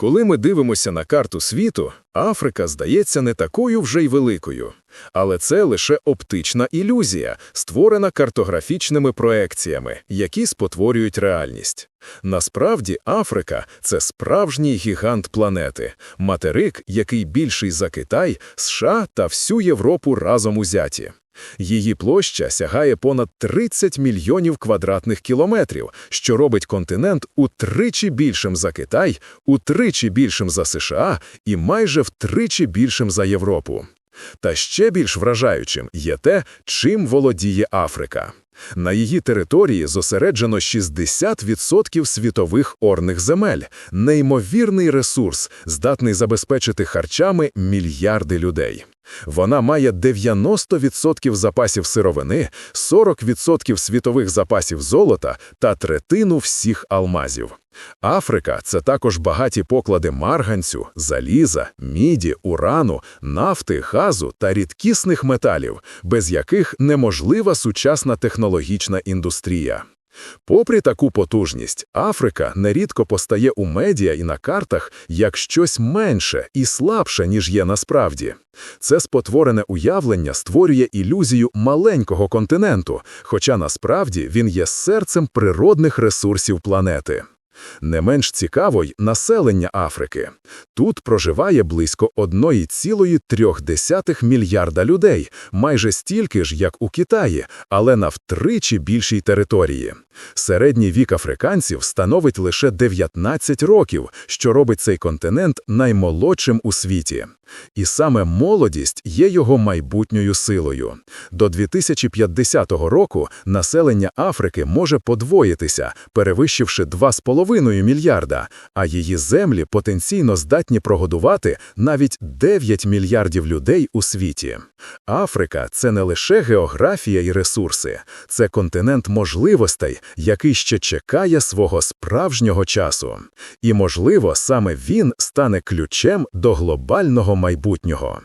Коли ми дивимося на карту світу, Африка здається не такою вже й великою. Але це лише оптична ілюзія, створена картографічними проекціями, які спотворюють реальність. Насправді Африка – це справжній гігант планети, материк, який більший за Китай, США та всю Європу разом узяті. Її площа сягає понад 30 мільйонів квадратних кілометрів, що робить континент утричі більшим за Китай, утричі більшим за США і майже втричі більшим за Європу. Та ще більш вражаючим є те, чим володіє Африка. На її території зосереджено 60% світових орних земель, неймовірний ресурс, здатний забезпечити харчами мільярди людей. Вона має 90% запасів сировини, 40% світових запасів золота та третину всіх алмазів. Африка – це також багаті поклади марганцю, заліза, міді, урану, нафти, газу та рідкісних металів, без яких неможлива сучасна технологічна індустрія. Попри таку потужність, Африка нерідко постає у медіа і на картах як щось менше і слабше, ніж є насправді. Це спотворене уявлення створює ілюзію маленького континенту, хоча насправді він є серцем природних ресурсів планети. Не менш цікаво й населення Африки. Тут проживає близько 1,3 мільярда людей, майже стільки ж, як у Китаї, але на втричі більшій території. Середній вік африканців становить лише 19 років, що робить цей континент наймолодшим у світі. І саме молодість є його майбутньою силою. До 2050 року населення Африки може подвоїтися, перевищивши 2,5 мільярда, а її землі потенційно здатні прогодувати навіть 9 мільярдів людей у світі. Африка це не лише географія і ресурси, це континент можливостей, який ще чекає свого справжнього часу. І, можливо, саме він стане ключем до глобального майбутнього.